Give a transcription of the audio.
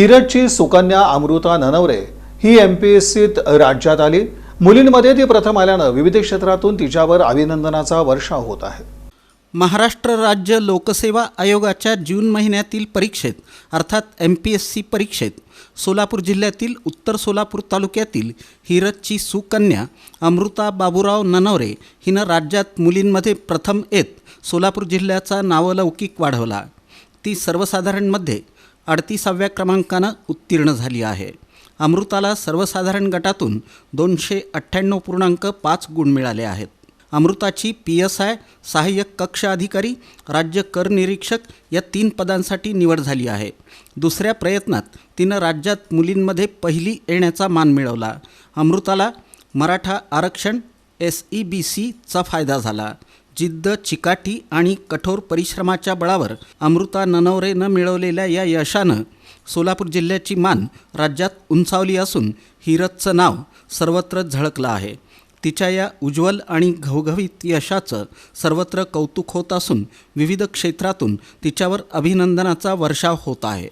किरटची सुकन्या अमृता ननवरे ही M P S सीत राज्यात आली. मुलींमध्ये ती प्रथम आल्यानं विविध क्षेत्रातून तिच्यावर अभिनंदनाचा वर्षाव होत आहे. महाराष्ट्र राज्य लोकसेवा आयोगाच्या जून महिन्यातील परीक्षेत अर्थात एम पी एस सी परीक्षेत सोलापूर जिल्ह्यातील उत्तर सोलापूर तालुक्यातील हिरतची सुकन्या अमृता बाबूराव ननवरे हिनं राज्यात मुलींमध्ये प्रथम येत सोलापूर जिल्ह्याचा नावलौकिक वाढवला. ती सर्वसाधारणमध्ये अडतीसाव्या क्रमांकानं उत्तीर्ण झाली आहे. अमृताला सर्वसाधारण गटातून दोनशे अठ्ठ्याण्णव पूर्णांक पाच गुण मिळाले आहेत. अमृताची पी एस आय सहाय्यक कक्ष अधिकारी राज्य कर निरीक्षक या तीन पदांसाठी निवड झाली आहे. दुसऱ्या प्रयत्नात तिनं राज्यात मुलींमध्ये पहिली येण्याचा मान मिळवला. अमृताला मराठा आरक्षण एस ई बी सीचा फायदा झाला. जिद्द चिकाटी आणि कठोर परिश्रमाच्या बळावर अमृता ननवरेनं मिळवलेल्या या यशानं सोलापूर जिल्ह्याची मान राज्यात उंचावली असून हिरतचं नाव सर्वत्र झळकलं आहे. तिच्या या उज्ज्वल आणि घवघवीत यशाचं सर्वत्र कौतुक होत असून विविध क्षेत्रातून तिच्यावर अभिनंदनाचा वर्षाव होत आहे.